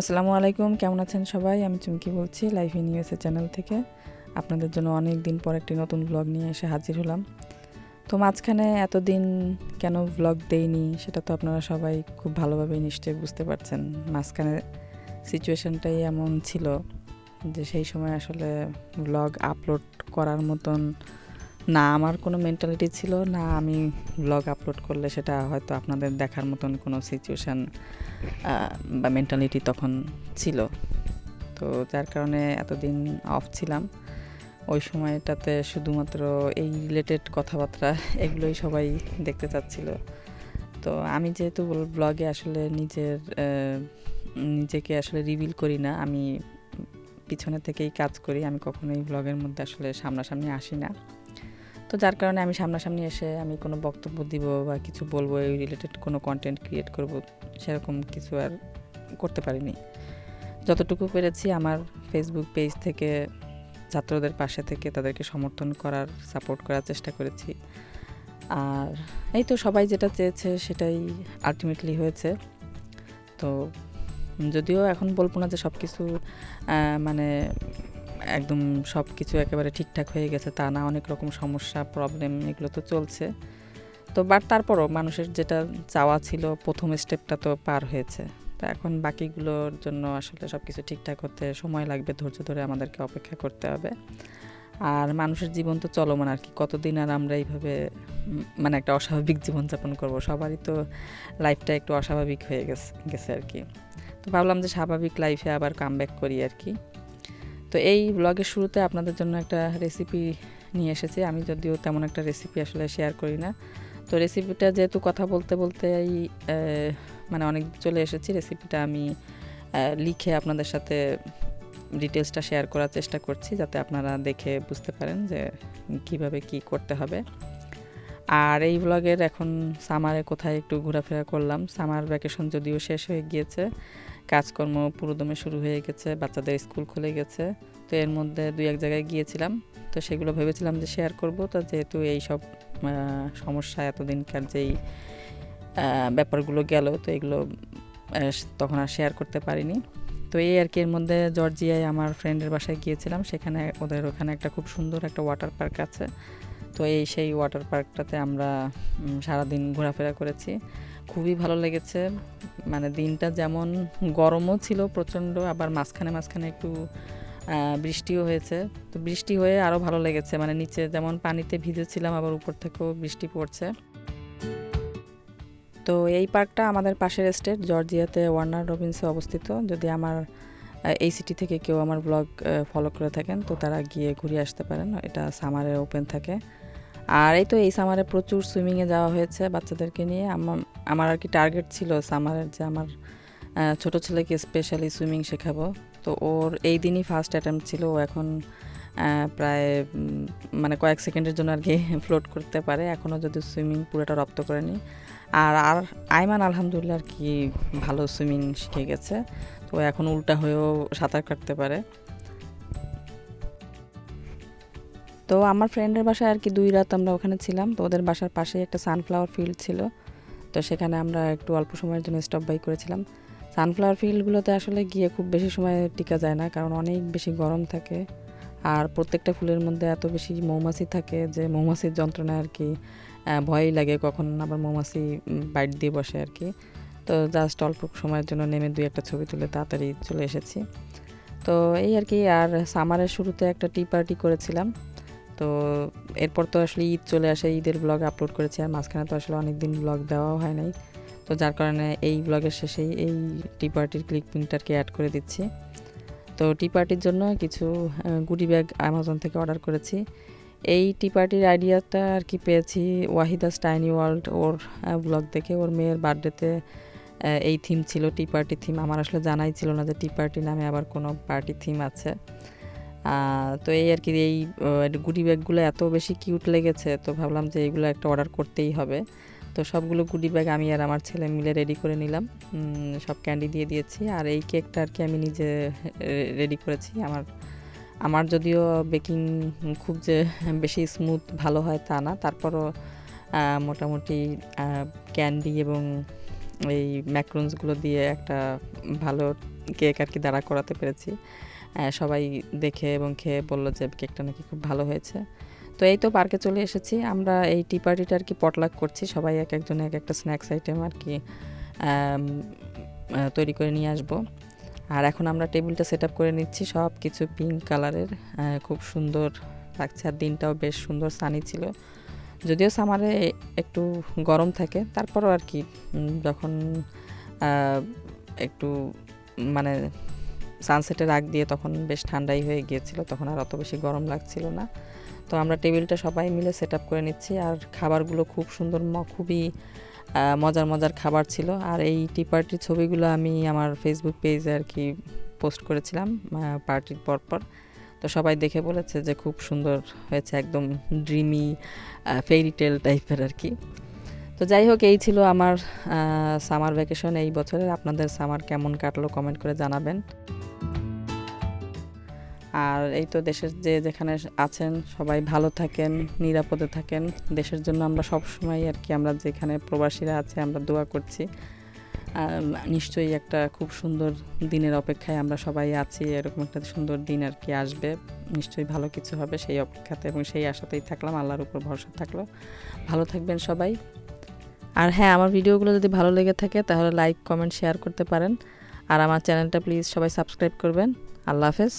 আসসালামু আলাইকুম, কেমন আছেন সবাই? আমি চুমকি বলছি লাইফ ইন ইউএসএ চ্যানেল থেকে। আপনাদের জন্য অনেক দিন পর একটি নতুন ব্লগ নিয়ে এসে হাজির হলাম। তো মাঝখানে এতদিন কেন ব্লগ দেইনি, সেটা তো আপনারা সবাই খুব ভালোভাবেই নিশ্চয়ই বুঝতে পারছেন। মাঝখানে সিচুয়েশনটাই এমন ছিল যে সেই সময় আসলে ব্লগ আপলোড করার মতন না, আমার কোনো মেন্টালিটি ছিল না, আমি ব্লগ আপলোড করলে সেটা হয়তো আপনাদের দেখার মতন কোনো সিচুয়েশান বা মেন্টালিটি তখন ছিল। তো যার কারণে এতদিন অফ ছিলাম। ওই সময়টাতে শুধুমাত্র এই রিলেটেড কথাবার্তা এগুলোই সবাই দেখতে চাচ্ছিল। তো আমি যেহেতু ব্লগে আসলে নিজের নিজেকে আসলে রিভিল করি না, আমি পিছনে থেকেই কাজ করি, আমি কখনোই ব্লগের মধ্যে আসলে সামনাসামনি আসি না। তো যার কারণে আমি সামনাসামনি এসে আমি কোনো বক্তব্য দিব বা কিছু বলব, এই রিলেটেড কোনো কন্টেন্ট ক্রিয়েট করব, সেরকম কিছু আর করতে পারিনি। যতটুকু পেরেছি আমার ফেসবুক পেজ থেকে, ছাত্রদের পাশে থেকে তাদেরকে সমর্থন করার সাপোর্ট করার চেষ্টা করেছি। আর এই তো সবাই যেটা চেয়েছে সেটাই আলটিমেটলি হয়েছে। তো যদিও এখন বলব না যে সব কিছু মানে একদম সব কিছু একেবারে ঠিকঠাক হয়ে গেছে, তা না, অনেক রকম সমস্যা প্রবলেম এগুলো তো চলছে। তো বাট তারপরও মানুষের যেটা চাওয়া ছিল, প্রথম স্টেপটা তো পার হয়েছে। তো এখন বাকিগুলোর জন্য আসলে সব কিছু ঠিকঠাক হতে সময় লাগবে, ধৈর্য ধরে আমাদেরকে অপেক্ষা করতে হবে। আর মানুষের জীবন তো চলমান আর কি, কতদিন আর আমরা এইভাবে মানে একটা অস্বাভাবিক জীবনযাপন করব, সবারই তো লাইফটা একটু অস্বাভাবিক হয়ে গেছে গেছে আর কি। তো ভাবলাম যে স্বাভাবিক লাইফে আবার কাম ব্যাক করি আর কি। তো এই ব্লগের শুরুতে আপনাদের জন্য একটা রেসিপি নিয়ে এসেছি। আমি যদিও তেমন একটা রেসিপি আসলে শেয়ার করি না। তো রেসিপিটা যেহেতু কথা বলতে বলতে এই মানে অনেক চলে এসেছি রেসিপিটা আমি লিখে আপনাদের সাথে ডিটেলসটা শেয়ার করার চেষ্টা করছি যাতে আপনারা দেখে বুঝতে পারেন যে কীভাবে কি করতে হবে। আর এই ব্লগের এখন সামারে কোথায় একটু ঘোরাফেরা করলাম। সামার ভ্যাকেশন যদিও শেষ হয়ে গিয়েছে কাজকর্ম পুরোদমে শুরু হয়ে গেছে, বাচ্চাদের স্কুল খুলে গেছে। তো এর মধ্যে দুই এক জায়গায় গিয়েছিলাম। তো সেগুলো ভেবেছিলাম যে শেয়ার করব। তো যেহেতু এই সব সমস্যা এতদিনকার যেই ব্যাপারগুলো গেল, তো এগুলো তখন আর শেয়ার করতে পারিনি। তো এই আর কি, এর মধ্যে জর্জিয়ায় আমার ফ্রেন্ডের বাসায় গিয়েছিলাম। সেখানে ওদের ওখানে একটা খুব সুন্দর একটা ওয়াটার পার্ক আছে। তো এই সেই ওয়াটার পার্কটাতে আমরা সারাদিন ঘোরাফেরা করেছি। খুবই ভালো লেগেছে। মানে দিনটা যেমন গরমও ছিল প্রচণ্ড, আবার মাঝখানে মাঝখানে একটু বৃষ্টিও হয়েছে। তো বৃষ্টি হয়ে আরও ভালো লেগেছে। মানে নিচে যেমন পানিতে ভিজেছিলাম, আবার উপর থেকেও বৃষ্টি পড়ছে। তো এই পার্কটা আমাদের পাশের স্টেট জর্জিয়াতে ওয়ার্নার রবিন্সে অবস্থিত। যদি আমার এই সিটি থেকে কেউ আমার ব্লগ ফলো করে থাকেন, তো তারা গিয়ে ঘুরে আসতে পারেন। এটা সামারে ওপেন থাকে। আর এই তো এই সামারে প্রচুর সুইমিংয়ে যাওয়া হয়েছে বাচ্চাদেরকে নিয়ে। আমার আর কি টার্গেট ছিল সামারের যে আমার ছোট ছেলেকে স্পেশালি সুইমিং শেখাবো। তো ওর এই দিনই ফার্স্ট অ্যাটেম্প ছিল, ও এখন প্রায় মানে কয়েক সেকেন্ডের জন্য আর কি ফ্লোট করতে পারে। এখনও যদি সুইমিং পুরোটা রপ্ত করেনি আর আর আইমান আলহামদুলিল্লাহ আর কি ভালো সুইমিং শিখে গেছে। তো এখন উল্টা হয়েও সাঁতার কাটতে পারে। তো আমার ফ্রেন্ডের বাসায় আর কি দুই রাত আমরা ওখানে ছিলাম। তো ওদের বাসার পাশেই একটা সানফ্লাওয়ার ফিল্ড ছিল। তো সেখানে আমরা একটু অল্প সময়ের জন্য স্টপ বাই করেছিলাম। সানফ্লাওয়ার ফিল্ডগুলোতে আসলে গিয়ে খুব বেশি সময় টিকা যায় না, কারণ অনেক বেশি গরম থাকে। আর প্রত্যেকটা ফুলের মধ্যে এত বেশি মৌমাছি থাকে যে মৌমাছির যন্ত্রণায় আর কি ভয়ই লাগে কখন আবার মৌমাছি বাইট দিয়ে বসে আর কি। তো জাস্ট অল্প সময়ের জন্য নেমে দুই একটা ছবি তুলে তাড়াতাড়ি চলে এসেছি। তো এই আর কি, আর সামারের শুরুতে একটা টি পার্টি করেছিলাম। তো এরপর তো আসলে ঈদ চলে আসে, ঈদের ব্লগ আপলোড করেছি আর মাঝখানে তো আসলে অনেক দিন ব্লগ দেওয়াও হয় নাই। তো যার কারণে এই ব্লগের শেষেই এই টি পার্টির ক্লিক প্রিন্টারকে অ্যাড করে দিচ্ছি। তো টি পার্টির জন্য কিছু গুডি ব্যাগ অ্যামাজন থেকে অর্ডার করেছি। এই টি পার্টির আইডিয়াটা আর কি পেয়েছি ওয়াহিদা স্টাইনি ওয়ার্ল্ড ওর ব্লগ দেখে। ওর মেয়ের বার্থডেতে এই থিম ছিল টি পার্টি থিম আমার আসলে জানাই ছিল না যে টি পার্টি নামে আবার কোনো পার্টি থিম আছে। তো এই আর কি এই গুডি ব্যাগগুলো এত বেশি কিউট লেগেছে, তো ভাবলাম যে এইগুলো একটা অর্ডার করতেই হবে। তো সবগুলো গুডি ব্যাগ আমি আর আমার ছেলে মিলে রেডি করে নিলাম। সব ক্যান্ডি দিয়ে দিয়েছি। আর এই কেকটা আর কি আমি নিজে রেডি করেছি। আমার আমার যদিও বেকিং খুব যে বেশি স্মুথ ভালো হয় তা না। তারপরও মোটামুটি ক্যান্ডি এবং এই ম্যাক্রোনসগুলো দিয়ে একটা ভালো কেক আর কি দাঁড়া করাতে পেরেছি। সবাই দেখে এবং খেয়ে বলল যে কেকটা নাকি খুব ভালো হয়েছে। তো এই তো পার্কে চলে এসেছি। আমরা এই টি পার্টিটা আর কি পটলাক করছি। সবাই এক একজন এক একটা স্ন্যাক্স আইটেম আর কি তৈরি করে নিয়ে আসব। আর এখন আমরা টেবিলটা সেট করে নিচ্ছি। সব কিছু পিঙ্ক কালারের খুব সুন্দর লাগছে। আর দিনটাও বেশ সুন্দর সানি ছিল। যদিও সামারে একটু গরম থাকে। তারপরও আর কি যখন একটু মানে সানসেটের আগ দিয়ে তখন বেশ ঠান্ডাই হয়ে গিয়েছিল, তখন আর অত বেশি গরম লাগছিল না। তো আমরা টেবিলটা সবাই মিলে সেট আপ করে নিচ্ছি আর খাবারগুলো খুব সুন্দর খুবই মজার মজার খাবার ছিল। আর এই টি পার্টির ছবিগুলো আমি আমার ফেসবুক পেজে আর কি পোস্ট করেছিলাম পার্টির পরপর। তো সবাই দেখে বলেছে যে খুব সুন্দর হয়েছে, একদম ড্রিমি ফেরি টেল টাইপের আর কি তো যাই হোক, এই ছিল আমার সামার ভ্যাকেশন এই বছরের। আপনাদের সামার কেমন কাটলো কমেন্ট করে জানাবেন। আর এই তো দেশের যে যেখানে আছেন, সবাই ভালো থাকেন, নিরাপদে থাকেন। দেশের জন্য আমরা সব সময় আর কি আমরা যেখানে প্রবাসীরা আছে, আমরা দোয়া করছি। নিশ্চয়ই একটা খুব সুন্দর দিনের অপেক্ষায় আমরা সবাই আছি, এরকম একটা সুন্দর দিন আর কি আসবে। নিশ্চয়ই ভালো কিছু হবে সেই অপেক্ষাতে এবং সেই আশাতেই থাকলাম, আল্লাহর উপর ভরসা থাকল। ভালো থাকবেন সবাই। আর হ্যাঁ আমার ভিডিওগুলো যদি ভালো লেগে থাকে, তাহলে লাইক, কমেন্ট, শেয়ার করতে পারেন। আর আমার চ্যানেলটা প্লিজ সবাই সাবস্ক্রাইব করবেন। আল্লাহ হাফেজ।